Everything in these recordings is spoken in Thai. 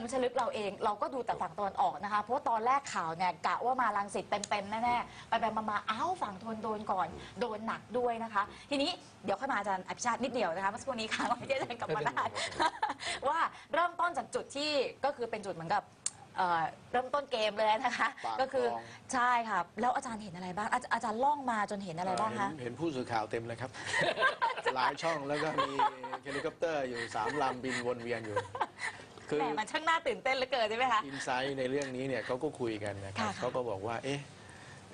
มชลึกเราเอง เราก็ดูแต่ฝั่งตะวันออกนะคะ เพราะว่าตอนแรกข่าวเนี่ยกะว่ามาลังสิตเต็มๆแน่ๆไปไปๆมาๆอ้าวฝั่งทนโดนก่อนโดนหนักด้วยนะคะ ทีนี้เดี๋ยวค่อยมาอาจารย์อภิชาตินิดเดียวนะคะเมื่อสักครู่นี้ค่ะเราจะเดินกลับมาได้ว่าเริ่มต้นจากจุดที่ก็คือเป็นจุดเหมือนกับเอ่อเริ่มต้นเกมเลยนะคะ ปากคลองก็คือใช่ค่ะแล้วอาจารย์เห็นอะไรบ้างอาจอาจารย์ล่องมาจนเห็นอะไรบ้างคะ เห็นเห็นผู้สื่อข่าวเต็มเลยครับ หลายช่องแล้วก็มีเฮลิคอปเตอร์อยู่สามลำบินวนเวียนอยู่ คือ แหมมันช่างน่าตื่นเต้นเหลือเกินใช่ไหมคะ อินไซต์ในเรื่องนี้เนี่ยเขาก็คุยกันนะครับค่ะ เขาก็บอกว่า เอ๊ะ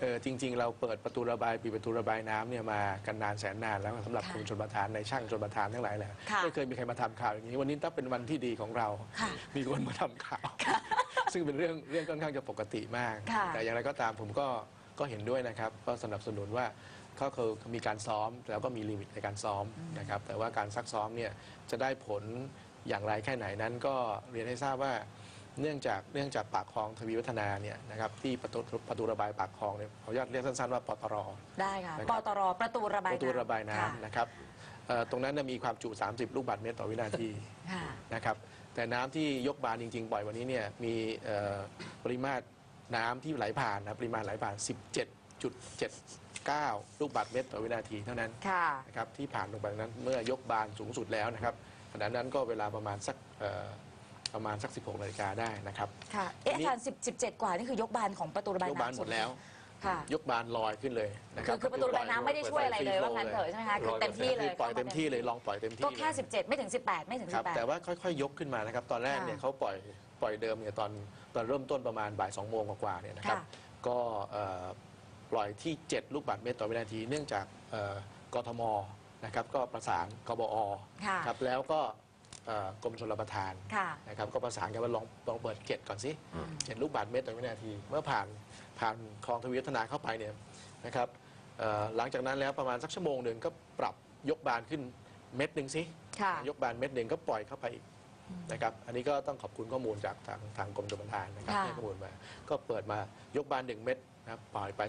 เออจริง ๆ เราเปิดประตูระบายปิดประตูระบายน้ำเนี่ยมากันนานแสนนานแล้วสำหรับค่ะกรมชลประทานในช่างชลประทานทั้งหลายแหละค่ะไม่เคยมีใครมาทำข่าวอย่างนี้ วันนี้ถ้าเป็นวันที่ดีของเรา ค่ะมีคนมาทำข่าว ซึ่งเป็นเรื่องเรื่องค่อนข้างจะปกติมาก ค่ะ แต่อย่างไรก็ตามผมก็ก็เห็นด้วยนะครับ ก็สนับสนุนว่าเขาคือมีการซ้อมแล้วก็มีลิมิตในการซ้อมนะครับแต่ว่าการซักซ้อมเนี่ยจะได้ผล อย่างไรแค่ไหนนั้นก็เรียนให้ทราบว่าเนื่องจากเนื่องจากปากคลองทวีวัฒนาเนี่ยนะครับที่ประตูประตูระบายปากคลองเนี่ยขออนุญาตเรียกสั้นๆว่าปตรได้ค่ะนะคปรับตรประตูระบายประตูระบายน้ำค่ะนะครับเอ่อตรงนั้นนะมีความจุ 30 ลูกบาศก์เมตรต่อวินาทีค่ะนะครับแต่น้ำที่ยกบานจริง ๆ ปล่อยวันนี้เนี่ยมีเอ่อปริมาตรน้ำที่ไหลผ่านนะปริมาณไหลผ่าน 17.79 ลูกบาศก์เมตรต่อวินาทีเท่านั้นค่ะนะครับที่ผ่านลงไปนั้นเมื่อยกบานสูงสุดแล้วนะครับ ขณะนั้นก็เวลาประมาณสักเอ่อประมาณสัก 16นาฬิกาได้นะครับ ค่ะ เอ๊ะอันนี้อาจารย์สิบสิบเจ็ดกว่า นี่คือยกบานของประตูระบายยกน้ำบานหมดแล้ว ค่ะ ยกบานลอยขึ้นเลยนะคคืรัอบคือประตูระบายน้ำไม่ได้ช่วยอะไรเลยว่างั้นเถอะใช่ไหมคะคือเต็มที่เลยปล่อยเต็มที่เลยลองปล่อยเต็มที่ก็แค่ เลยสิบเจ็ดไม่ถึงสิบแปดไม่ถึงคสิรับบแปดแต่ว่าค่อยๆ ยกขึ้นมานะครับ ตอนแรกเนี่ยค่ะเขาปล่อยปล่อยเดิมเนี่ยตอนตอนเริ่มต้นประมาณบ่ายสองโมงกว่าๆเนี่ยนะครับ ค่ะ ก็เอ่อปล่อยที่ 7 ลูกบาศก์เมตรต่อวินาที เนื่องจากเอ่อกทม นะครับก็ประสานกบอค่ะครับแล้วก็เอ่อกรมชลประทานค่ะ นะครับก็ประสานกันว่าลองลองเปิดเกตก่อนสิเจ็ดลูกบาศก์เมตรต่อวินาที เมื่อผ่านผ่านคลองทวีวัฒนาเข้าไปเนี่ยนะครับเอ่อหลังจากนั้นแล้วประมาณสักชั่วโมงหนึ่งก็ปรับยกบานขึ้นเม็ดหนึ่งสิ ค่ะ ยกบานเม็ดหนึ่งก็ปล่อยเข้าไปอีกนะครับ อันนี้ก็ต้องขอบคุณข้อมูลจากทางทางกรมชลประทานนะครับค่ะ ให้ข้อมูลมา ก็เปิดมายกบานหนึ่งเม็ด นะครับปล่อยไป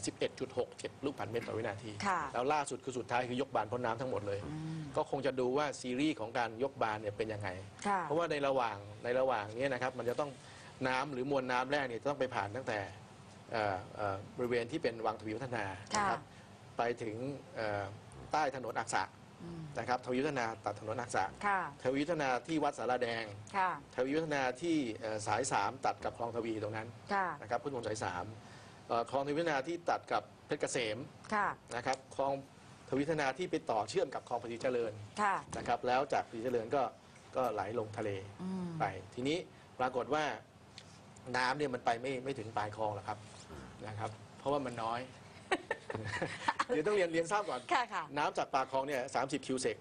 11.67 ลูกบาศก์เมตรต่อวินาที ค่ะแล้วล่าสุดคือสุดท้ายคือยกบานพ้นน้ำทั้งหมดเลย ก็คงจะดูว่าซีรีส์ของการยกบานเนี่ยเป็นยังไง ค่ะ เพราะว่าในระหว่างในระหว่างเนี้นะครับมันจะต้องน้ำหรือมวลน้ำแรกเนี่ยจะต้องไปผ่านตั้งแต่เอ่อเอ่อบริเวณที่เป็นวังทวีวัฒนานะครับไปถึงเอ่อใต้ถนนอักษะอืมนะครับทวีวัฒนาตัดถนนอักษะค่ะ ทวีวัฒนาที่วัดสารแดง ค่ะ ทวีวัฒนาที่เอ่อสายสามตัดกับคลองทวีตรงนั้นค่ะ นะครับพุทธมนต์สายสามเอ่อ คลองทวีวัฒนาที่ตัดกับเพชรเกษมค่ะ นะครับคลองทวีวัฒนาที่ไปต่อเชื่อมกับคลองพระศรีเจริญค่ะ นะครับ แล้วจากพระศรีเจริญก็ก็ไหลลงทะเลอืม ไป ทีนี้ปรากฏว่าน้ำเนี่ยมันไปไม่ไม่ถึงปลายคลองหรอกครับนะครับ เพราะว่ามันน้อย เดี๋ยวต้องเรียนเรียนทราบก่อน ค่ะค่ะ น้ำจากปากคลองเนี่ยสามสิบคิวเซก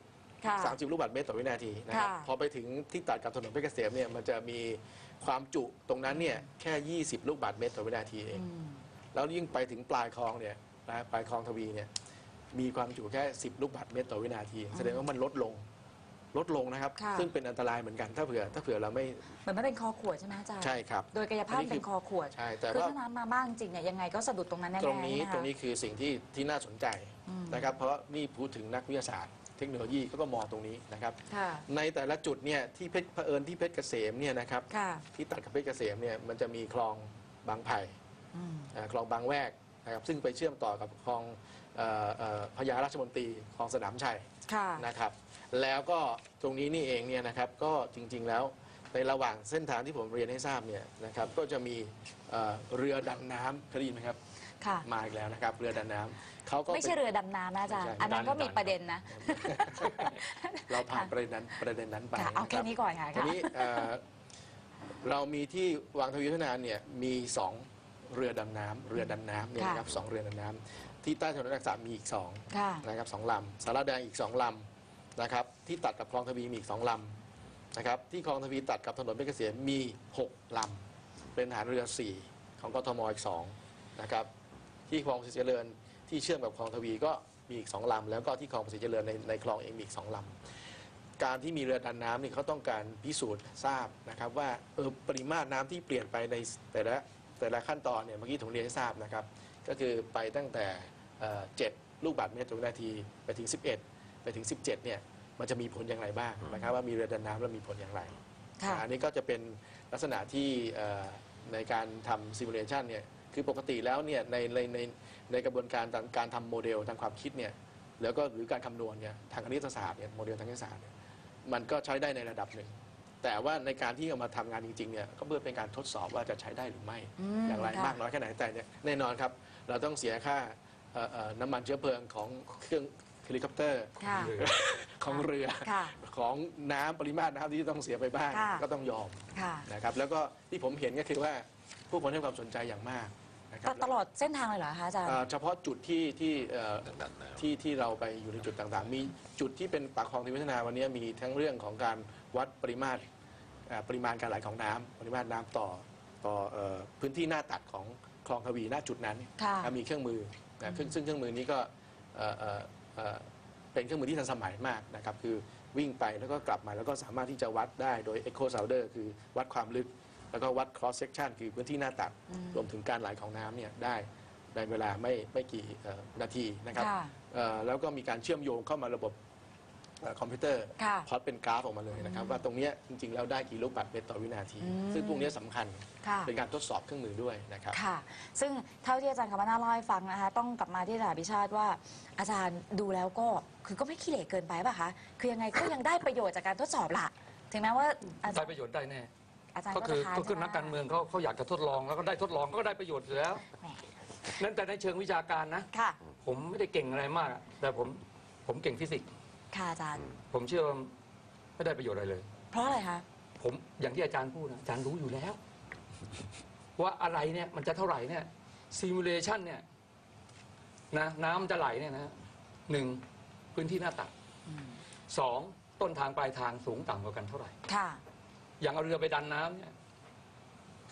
ค่ะสามสิบลูกบาศก์เมตรต่อวินาทีนะครับ ค่ะ พอไปถึงที่ตัดกับถนนเพชรเกษมเนี่ยมันจะมีความจุตรงนั้นเนี่ยแค่ 20 ลูกบาศก์เมตรต่อวินาทีเอง อืม แล้วยิ่งไปถึงปลายคลองเนี่ยนะปลายคลองทวีเนี่ยมีความจุแค่ 10 ลูกบาศก์เมตรต่อวินาที แสดงว่ามันลดลงลดลงนะครับ ค่ะ ซึ่งเป็นอันตรายเหมือนกันถ้าเผื่อ ถ้าเผื่อเราไม่เหมือนมันเป็นคอขวดใช่ไหมอาจารย์ใช่ครับ โดยกายภาพอันนี้คือ เป็นคอขวดใช่ แต่คือว่า ถ้าน้ำมามากจริงเนี่ยยังไงก็สะดุดตรงนั้นแน่ๆตรงนี้ใช่ไหมคะ ตรงนี้คือสิ่งที่ที่น่าสนใจอืม นะครับ เพราะนี่พูดถึงนักวิทยาศาสตร์ เทคโนโลยีเขาก็มองตรงนี้นะครับ ค่ะ ในแต่ละจุดเนี่ยที่เพชรเผอิญที่เพชรเกษมเนี่ยนะครับ ค่ะ ที่ตัดกับเพชรเกษมเนี่ยมันจะมีคลองบางไผ่ อืมอ่าคลองบางแวกนะครับซึ่งไปเชื่อมต่อกับคลองเอ่อเอ่อพญาราชมนตรีคลองสนามชัยค่ะ นะครับ แล้วก็ตรงนี้นี่เองเนี่ยนะครับก็จริงๆแล้วในระหว่างเส้นทางที่ผมเรียนให้ทราบเนี่ยนะครับก็จะมีเอ่อเรือดันน้ำเคยได้ยินไหมครับค่ะ มาอีกแล้วนะครับ เรือดันน้ำเขาก็ไม่ใช่ป็น เรือดำน้ำนะอาจารย์ ไม่ใช่อันนั้นก็มีประเด็นนะ เราผ่านประเด็นนั้นประเด็นนั้นไปค่ะเอาแค่ะรับนี้ก่อนค่ะทีนี้เอ่อเรามีที่วังทวีวัฒนาเนี่ยมีสอง เรือดำน้ำเรือดันน้ำเนี่ยนะครับสองเรือดันน้ำที่ใต้ถนนอักษะมีอีกสองค่ะนะครับสองลำสารแดงอีกสองลำนะครับที่ตัดกับคลองทวีมีอีกสองลำนะครับที่คลองทวีตัดกับถนนเพชรเกษมมีหกลำเป็นฐานเรือสี่ของกทมอีกสองนะครับที่คลองภาษีเจริญที่เชื่อมกับคลองทวีก็มีอีกสองลำแล้วก็ที่คลองภาษีเจริญในในคลองเองมีอีกสองลำ การที่มีเรือดันน้ำนี่เขาต้องการพิสูจน์ทราบนะครับว่าเออปริมาตรน้ำที่เปลี่ยนไปในแต่ละ แต่ละขั้นตอนเนี่ยเมื่อกี้ผมเรียนให้ทราบนะครับ ก็คือไปตั้งแต่เอ่อ7ลูกบาศก์เมตรต่อวินาทีไปถึง 11 ไปถึง 17เนี่ยมันจะมีผลอย่างไรบ้างนะครับว่ามีเรือดำน้ำแล้วมีผลอย่างไร ค่ะ อันนี้ก็จะเป็นลักษณะที่เอ่อในการทำซิมูเลชันเนี่ยคือปกติแล้วเนี่ยในในในในกระบวนการการการทำโมเดลทางความคิดเนี่ยแล้วก็หรือการคำนวณเนี่ยทางคณิตศาสตร์เนี่ยโมเดลทางคณิตศาสตร์เนี่ยมันก็ใช้ได้ในระดับหนึ่ง แต่ว่าในการที่เอามาทำงานจริงๆเนี่ยก็เพื่อเป็นการทดสอบว่าจะใช้ได้หรือไม่อืมอย่างไรค่ะมากน้อยแค่ไหนแต่เนี่ยแน่นอนครับ เราต้องเสียค่าเอ่อเอ่อน้ำมันเชื้อเพลิงของเครื่องเฮลิคอปเตอร์ค่ะของเรือค่ะของน้ำปริมาตรน้ำที่ต้องเสียไปบ้างค่ะก็ต้องยอมค่ะนะครับแล้วก็ที่ผมเห็นก็คือว่าผู้คนให้ความสนใจอย่างมากนะคตรับตลอดเส้นทางเลยเหรอคะอาจารย์เอ่อเฉพาะจุดที่ที่เอ่อดันน้ำที่ที่เราไปอยู่ในจุดต่างๆ มีจุดที่เป็นปากคลองที่พัฒนาวันนี้มีทั้งเรื่องของการ วัดปริมาตรเอ่อปริมาณการไหลของน้ำปริมาตรน้ำต่อต่อเอ่อพื้นที่หน้าตัดของคลองทวีหน้าจุดนั้นค่ะนะมีเครื่องมือนะซึ่งซึ่งเครื่องมือนี้ก็เอ่อเอ่อเอ่อเป็นเครื่องมือที่ทันสมัยมากนะครับ คือวิ่งไปแล้วก็กลับมาแล้วก็สามารถที่จะวัดได้โดย Echo Sounder คือวัดความลึก แล้วก็วัด cross section คือพื้นที่หน้าตัด รวมถึงการไหลของน้ำเนี่ยได้ในเวลาไม่ไม่กี่เอ่อนาทีนะครับค่ะเอ่อแล้วก็มีการเชื่อมโยงเข้ามาระบบ เอ่อคอมพิวเตอร์ค่ะพอดเป็นกราฟออกมาเลยนะครับ ว่าตรงเนี้ยจริงๆแล้วได้กี่ลูกบาศก์เมตรต่อวินาที อืมซึ่งพวกเนี้ยสำคัญค่ะ เป็นการทดสอบเครื่องมือด้วยนะครับ ค่ะ ซึ่งเท่าที่อาจารย์คำนาเล่าให้ฟังนะคะ ต้องกลับมาที่อาจารย์พิชาติว่า อาจารย์ดูแล้วก็คือก็ไม่ขี้เหร่เกินไปป่ะคะ คือยังไงก็ยังได้ประโยชน์จากการทดสอบล่ะถึงแม้ว่าอาจาได้รย์ประโยชน์ได้แน่ อาจารย์ก็ก็คือจะทานก็คือใช่ไหนักการเมืองเขาเขาอยากจะทดลองแล้วก็ได้ทดลองก็ได้ประโยชน์อยู่แล้ว แหมนั่นแต่ในเชิงวิชาการนะ ค่ะ ผมไม่ได้เก่งอะไรมากแต่ผมผมเก่งฟิสิกส์ ค่ะอาจารย์ ผมเชื่อว่าไม่ได้ประโยชน์อะไรเลย เพราะอะไรคะ ผมอย่างที่อาจารย์พูดนะอาจารย์รู้อยู่แล้ว ว่าอะไรเนี่ยมันจะเท่าไหร่เนี่ยซิมูเลชันเนี่ยนะน้ำจะไหลเนี่ยนะหนึ่งพื้นที่หน้าตัดสองต้นทางปลายทางสูงต่ำกว่ากันเท่าไหร่ ค่ะ อย่างเอาเรือไปดันน้ำเนี่ย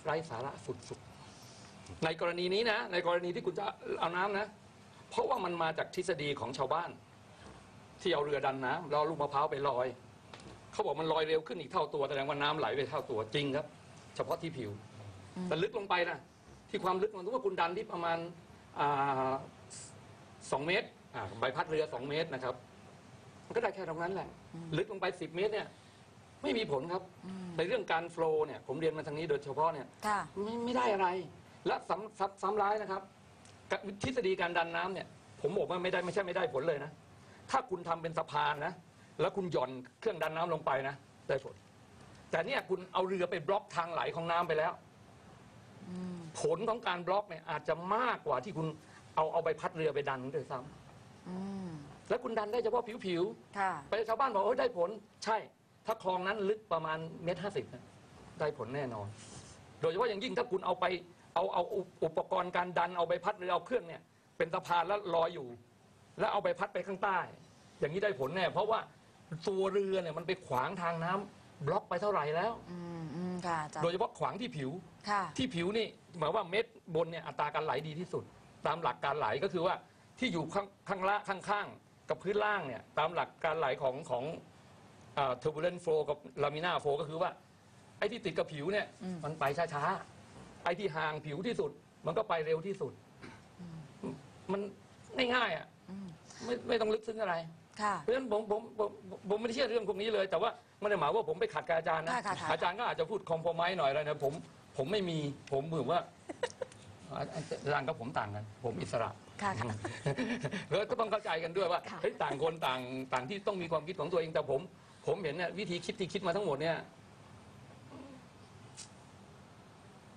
ไร้สาระสุดๆ ในกรณีนี้นะ ในกรณีที่คุณจะเอาน้ำนะ เพราะว่ามันมาจากทฤษฎีของชาวบ้าน ที่เอาเรือดันน้ำแล้วเอาลูกมะพร้าวไปลอย เขาบอกมันลอยเร็วขึ้นอีกเท่าตัวแสดงว่าน้ำไหลไปเท่าตัวจริงครับ เฉพาะที่ผิวอืมแต่ลึกลงไปนะที่ความลึกมันถือว่าคุณดันที่ประมาณอ่าสองเมตรอ่าใบพัดเรือสองเมตรนะครับ มันก็ได้แค่ตรงนั้นแหละ ลึกลงไปสิบเมตรเนี่ย ไม่มีผลครับอืมในเรื่องการโฟลว์เนี่ย ผมเรียนมาทางนี้โดยเฉพาะเนี่ย ค่ะ ไม่ไม่ได้อะไร และซ้ำซ้ำซ้ำร้ายนะครับกะทฤษฎีการดันน้ำเนี่ย ผมบอกว่าไม่ได้ไม่ใช่ไม่ได้ผลเลยนะ ถ้าคุณทำเป็นสะพานนะ แล้วคุณหย่อนเครื่องดันน้ำลงไปนะได้ผล แต่เนี่ยคุณเอาเรือไปบล็อกทางไหลของน้ำไปแล้วอืมผลของการบล็อกเนี่ยอาจจะมากกว่าที่คุณเอาเอาใบพัดเรือไปดันด้วยซ้อืมำแล้วคุณดันได้เฉพาะผิวๆค่ะไปชาวบ้านบอกเอ้ยได้ผล ใช่ ถ้าคลองนั้นลึกประมาณเมตรห้าสิบได้ผลแน่นอน โดยเฉพาะอย่างยิ่งถ้าคุณเอาไปเอาเอาอุอุปกรณ์การดันเอาใบพัดหรือเอาเครื่องเนี่ย เป็นสะพานแล้วลอยอยู่ แล้วเอาใบพัดไปข้างใต้ อย่างนี้ได้ผลแน่เพราะว่าตัวเรือเนี่ยมันไปขวางทางน้ำบล็อกไปเท่าไหร่แล้ว อืมอืมค่ะอาจารโดยย์เฉพาะขวางที่ผิว ค่ะ ที่ผิวนี่หมายว่าเม็ดบนเนี่ยอัตราการไหลดีที่สุด ตามหลักการไหลก็คือว่าที่อยู่ข้างข้างล่างข้างๆกับพื้นล่างเนี่ยตามหลักการไหลของของเอ่อ turbulent flow กับ laminar flow ก็คือว่า ไอ้ที่ติดกับผิวเนี่ยอืม มันไปช้าๆไอ้ที่ห่างผิวที่สุด มันก็ไปเร็วที่สุด มันง่ายๆอะอืม ไม่ไม่ต้องลึกซึ้งอะไร ค่ะ เพราะฉะนั้นผมผมผมผมไม่ได้เชื่อเรื่องพวกนี้เลย แต่ว่าไม่ได้หมายว่าผมไปขัดกับอาจารย์นะ ค่ะค่ะค่ะ อาจารย์ก็อาจจะพูดคอมโพมไหน่อยอะไรนะผมผมไม่มีผมเหมือนว่าอาจารย์กับผมต่างกัน ผมอิสระ ค่ะค่ะ แล้วก็ต้องเข้าใจกันด้วยว่าค่ะ เฮ้ยต่างคนต่างต่างที่ต้องมีความคิดของตัวเองแต่ผม ผมเห็นเนี่ยวิธีคิดที่คิดมาทั้งหมดเนี่ย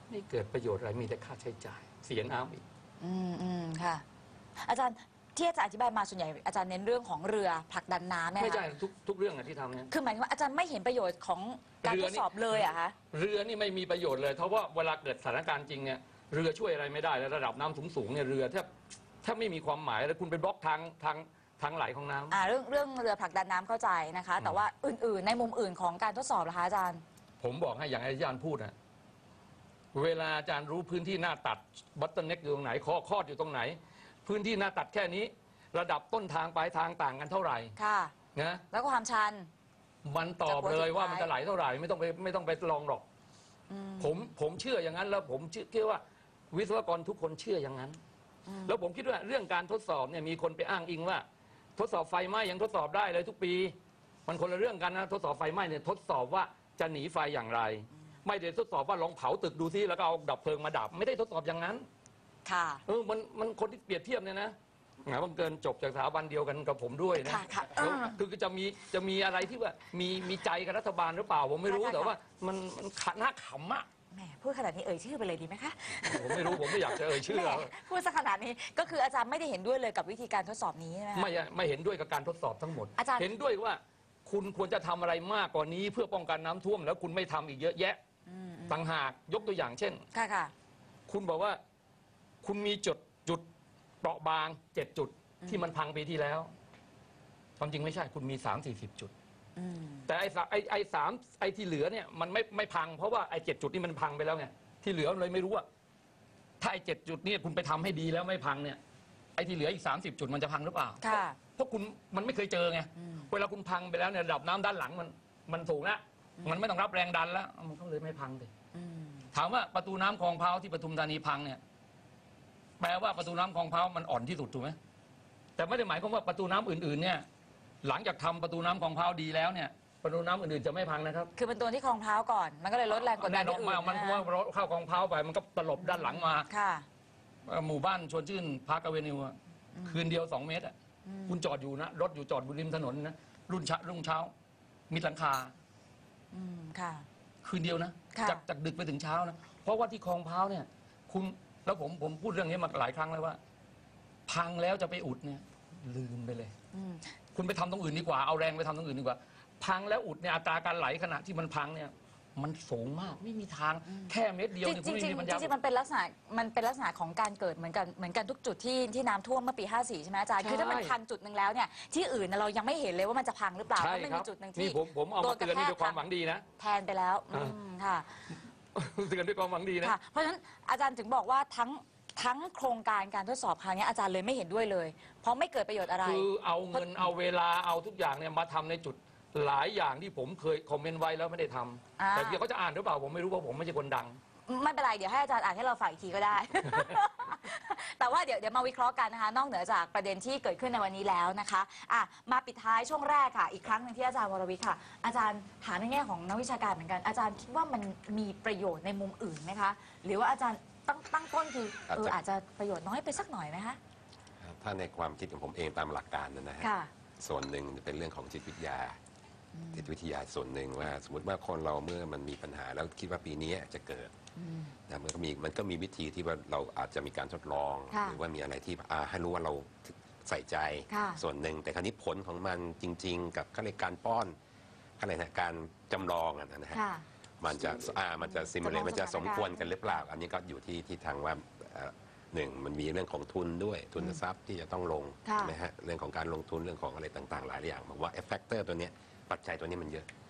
ไม่เกิดประโยชน์อะไรมีแต่ค่าใช้จ่าย เสียน้ำอีก อืมอืมค่ะ อาจารย์ ที่อาจารย์อธิบายมาส่วนใหญ่อาจารย์เน้นเรื่องของเรือผลักดันน้ำเนี่ยไม่ใช่คะทุกทุกเรื่องอะที่ทำเนี่ย คือหมายถึงว่าอาจารย์ไม่เห็นประโยชน์ของการเรืทอดนี่ สอบเลยเหรอะคะเรือนี่ไม่มีประโยชน์เลย เพราะว่าเวลาเกิดสถานการณ์จริงเนี่ยเรือช่วยอะไรไม่ได้แล้วระดับน้ำสูงสูงๆเนี่ยเรือแทบแทบไม่มีความหมายแล้วคุณไปบล็อกทางทางทางไหลของน้ำ อ่าเรื่องเรื่องเรือผลักดันน้ำเข้าใจนะคะ แต่ว่าอื่นๆ ในมุมอื่นของการทดสอบล่ะคะอาจารย์ ผมบอกให้อย่างอาจารย์พูดนะเวลาอาจารย์รู้พื้นที่หน้าตัดบัตเตอร์เน็กอยู่ตรงไหนคอคอดอยู่ตรงไหน พื้นที่หน้าตัดแค่นี้ ระดับต้นทางปลายทางต่างกันเท่าไหร่ค่ะ นะแล้วก็ความชัน มันตอบเลยว่ามันจะไหลเท่าไหร่ไม่ต้องไปไม่ต้องไปลองหรอก อืม ผมผมเชื่ออย่างนั้นแล้วผมเชื่อคิดว่าวิศวกรทุกคนเชื่ออย่างนั้น อืม แล้วผมคิดว่าเรื่องการทดสอบเนี่ยมีคนไปอ้างอิงว่า ทดสอบไฟไหม้ยังทดสอบได้เลยทุกปี มันคนละเรื่องกันนะทดสอบไฟไหม้เนี่ยทดสอบว่าจะหนีไฟอย่างไร ไม่ได้ทดสอบว่าลองเผาตึกดูซิแล้วก็เอาดับเพลิงมาดับ ไม่ได้ทดสอบอย่างนั้น ค่ะ เออมันมันคนที่เปรียบเทียบเนี่ยนะหมายบังเกินจบจากสถาบันเดียวกันกับผมด้วยนะค่ะค่ะแล้วเออคือจะมีจะมีอะไรที่ว่ามีมีใจกับรัฐบาลหรือเปล่า ผมไม่รู้ค่ะค่ะ แต่ว่ามันมันขน่าขำอะแหมพูดขนาดนี้เอ่ยชื่อไปเลยดีไหมคะผมไม่รู้ผมไม่อยากจะเอ่ยชื่อแหมพูดซะขนาดนี้ก็คืออาจารย์ไม่ได้เห็นด้วยเลยกับวิธีการทดสอบนี้ใช่ไหมคะ ไม่ไม่เห็นด้วยกับการทดสอบทั้งหมด อาจารย์ เห็นด้วยว่า คุณควรจะทำอะไรมากกว่านี้ เพื่อป้องกันน้ำท่วมแล้วคุณไม่ทำอีกเยอะแยะอืมอืมต่างหากยกตัวอย่างเช่น ค่ะค่ะ คุณบอกว่า คุณมีจุดจุดเปราะบางเจ็ดจุดที่มันพังปีที่แล้ว ความจริงไม่ใช่ คุณมีสามสี่สิบจุด อืม แต่ไอ้สาไอ้ไอ้สามไอ้ที่เหลือเนี่ยมันไม่ไม่พังเพราะว่าไอ้เจ็ดจุดนี่มันพังไปแล้วไงที่เหลือเลยไม่รู้ว่าถ้าไอ้เจ็ดจุดเนี่ยคุณไปทำให้ดีแล้วไม่พังเนี่ย ไอ้ที่เหลืออีกสามสิบจุดมันจะพังหรือเปล่าค่ะ เพราะคุณมันไม่เคยเจอไงอืมเวลาคุณพังไปแล้วเนี่ยระดับน้ำด้านหลังมันมันสูงแล้วมันไม่ต้องรับแรงดันแล้วมันก็เลยไม่พังเลย อืม ถามว่าประตูน้ำคลองเพร้าวที่ปทุมธานีพังเนี่ย แปลว่าประตูน้ำคลองเพร้าวมันอ่อนที่สุดถูกไหมแต่ไม่ได้หมายความว่าประตูน้ำอื่นๆเนี่ยหลังจากทำประตูน้ำคลองเพร้าวดีแล้วเนี่ยประตูน้ำอื่นๆจะไม่พังนะครับคือเป็นตัวที่คลองเท้าก่อน มันก็เลยลดแรงกดดัแน่นนอที่นอื่มากนมันนะว่าเราเข้าคลองเพร้าวไปมันก็ตลบด้านหลังมาค่ะ เอ่อหมู่บ้านชวนชื่นพาร์คอเวนิวอะคืนเดียวสองเมตรอะอืมคุณจอดอยู่นะรถอยู่จอดบนริมถนนนะรุ่นเช้ารุ่งเช้ามีหลังคา อืม ค่ะ คืนเดียวนะค่ะ จากจากดึกไปถึงเช้านะ เพราะว่าที่คลองเพร้าวเนี่ย คุณ แล้วผมผมพูดเรื่องนี้มาหลายครั้งแล้วว่า พังแล้วจะไปอุดเนี่ย ลืมไปเลย อืมคุณไปทำตรงอื่นดีกว่า เอาแรงไปทำตรงอื่นดีกว่า พังแล้วอุดเนี่ยอัตราการไหลขณะที่มันพังเนี่ย มันสูงมากไม่มีทางแค่เม็ดเดียวจเนี่ยริคุณงจริไม่งมีปัญจญา ริงๆมันเป็นลักษณะมันเป็นลักษณะของการเกิดเหมือนกันเหมือนกันทุกจุดที่ที่น้ำท่วมเมื่อปี 54 ใช่ไหมอาจารย์ใช่คือถ้ามันพังจุดหนึ่งแล้วเนี่ยที่อื่นน่ะเรายังไม่เห็นเลยว่ามันจะพังหรือเปล่าใช่เพราะมันครัมีบจุดหนึ่งนี่ที่ผมผมเอาโดมานกระเตือนแทกนี่ด้วยความหวังดีนะ แทนไปแล้วอืมค่ะ เตือนด้วยความหวังดีนะ ค่ะ เพราะฉะนั้นอาจารย์ถึงบอกว่าทั้งทั้งโครงการการทดสอบครั้งนี้อาจารย์เลยไม่เห็นด้วยเลย เพราะไม่เกิดประโยชน์อะไร คือเอาเงินเอาเวลาเอาทุกอย่างเนี่ยมาทำในจุดหลายอย่างที่ผมเคยคอมเมนต์ไว้แล้วไม่ได้ทำอ่า แต่เดี๋ยวเขาจะอ่านหรือเปล่าผมไม่รู้เพราะผมไม่ใช่คนดัง ไม่เป็นไร เดี๋ยวให้อาจารย์อ่านให้เราฟังอีกทีก็ได้ แต่ว่าเดี๋ยวเดี๋ยวมาวิเคราะห์กันนะคะ นอกเหนือจากประเด็นที่เกิดขึ้นในวันนี้แล้วนะคะอะมาปิดท้ายช่วงแรกค่ะ อีกครั้งหนึ่งที่อาจารย์วรวิทย์ค่ะ อาจารย์ถามในแง่ของนักวิชาการเหมือนกัน อาจารย์คิดว่ามันมีประโยชน์ในมุมอื่นไหมคะ หรือว่าอาจารย์ตั้งตั้งต้นคือเอออาจจะประโยชน์น้อยไปสักหน่อยไหมคะ ถ้าในความคิดของผมเองตามหลักการนะนะฮะค่ะ ส่วนหนึ่งเป็นเรื่องของจิตวิทยา จิตวิทยาส่วนหนึ่งว่า สมมติว่าคนเราเมื่อมันมีปัญหาแล้วคิดว่าปีนี้จะเกิด นะมันก็มีมันก็มีวิธีที่ว่าเราอาจจะมีการทดลอง ค่ะหรือว่ามีอะไรที่อ่าให้รู้ว่าเราใส่ใจค่ะส่วนหนึ่งแต่คราวนี้ผลของมันจริง ๆ กับขั้นการป้อนขั้นอะไรนะการจำลองอะนะฮะค่ะมันจะอ่ามันจะซิมูเลจำลองมันจะสสถานมการณ์ควรกันหรือเปล่า อันนี้ก็อยู่ที่ที่ทางว่าเอ่อหนึ่งมันมีเรื่องของทุนด้วยทุนทรัพย์ที่จะต้องลงค่ะ ใช่ไหมฮะเรื่องของการลงทุนเรื่องของอะไรต่างๆ หลายอย่างบอกว่าเอฟเฟกเตอร์ตัวเนี้ยปัจจัยตัวนี้มันเยอะอืม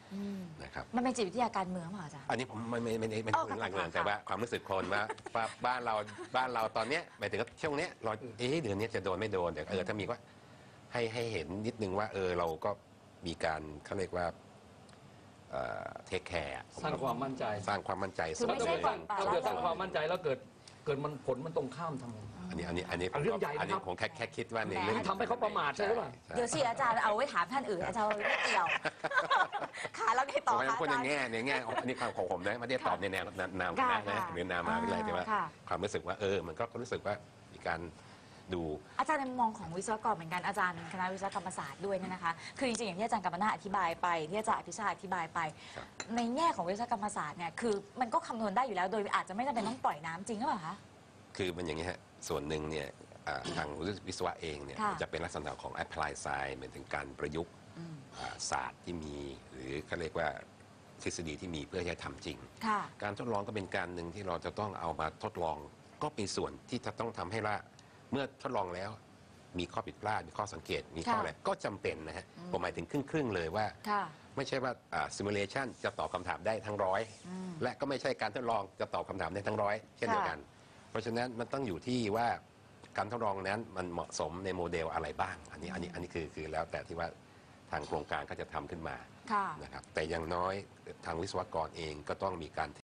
นะครับมันเป็นจิตวิทยาการเมืองเปล่าอาจารย์ อันนี้ผมไม่ไม่ไม่ไม่ไม่อ๋อถึงหลักเงินค่ะแต่ว่าความรู้สึกคนว่าว่าบ้านเราบ้านเราตอนเนี้ยหมายถึงว่าช่วงเนี้ยเราเอ๊ะเดือนนี้จะโดนไม่โดนเดี๋ยวเออถ้ามีว่าให้ให้เห็นนิดนึงว่า เออเราก็มีการเขาเรียกว่าเทคแคร์สร้างความมั่นใจสร้างความมั่นใจคือไม่ใช่ส่วนก่อนตัวถ้าเกิดสร้างความมั่นใจแล้วเกิด เกิดมันผลมันตรงข้ามทำไง อันนี้อันนี้อันนี้อะเรื่องใหญ่นะครับอันนี้ผมแค่แค่คิดว่าในแหมเรื่องทำให้เขาประมาทใช่หรือเปล่าใช่เดี๋ยวสิอาจารย์เอาไว้ถามท่านอื่นอาจารย์ไม่เกี่ยว ค่ะแล้วไงผต่อมไม่คะพูดอาในจารย์ แง่ในแง่ของอันนี้ความของผมนะไม่ได้ตอบในแนวนามคณะนะค่ะหรือนามมหาวิทยาลัยแต่ว่า ค่ะ ความรู้สึกว่าเออ มันก็รู้สึกว่ามีการ ดู อาจารย์ในมุมมองของวิศวกรเหมือนกันอาจารย์คณะวิศวกรรมศาสตร์ด้วยเนี่ยนะคะ คือจริงๆอย่างที่อาจารย์กัมปนาอธิบายไปที่อาจารย์อภิชาติอธิบายไป ครับในแง่ของวิศวกรรมศาสตร์เนี่ยคือมันก็คำนวณได้อยู่แล้วโดยอาจจะไม่จำเป็นต้องปล่อยน้ำจริงหรือเปล่าคะ คือมันอย่างนี้ฮะส่วนหนึ่งเนี่ยอ่าทางวิศวะเองเนี่ยค่ะ มันจะเป็นลักษณะของ apply science หมายถึงการประยุกต์อืมอ่าศาสตร์ที่มี หรือเขาเรียกว่าทฤษฎีที่มีเพื่อให้ทำจริง ค่ะ การทดลองก็เป็นการหนึ่งที่เราจะต้องเอามาทดลองก็เป็นส่วนที่จะต้องทำให้ว่า เมื่อทดลองแล้วมีข้อผิดพลาด มีข้อสังเกต มีข้อค่ะอะไร ก็จำเป็นนะฮะ ผมหมายถึงครึ่งๆเลยว่าค่ะไม่ใช่ว่าซิมูเลชันจะตอบคำถามได้ทั้งร้อยอืมและก็ไม่ใช่การทดลองจะตอบคำถามได้ทั้งร้อยเช่นเดียวกัน เพราะฉะนั้นมันต้องอยู่ที่ว่าการทดลองนั้นมันเหมาะสมในโมเดลอะไรบ้าง อันนี้อันนี้อันนี้คือคือแล้วแต่ที่ว่าทางโครงการก็จะทำขึ้นมาค่ะนะครับแต่อย่างน้อยทางวิศวกรเองก็ต้องมีการเท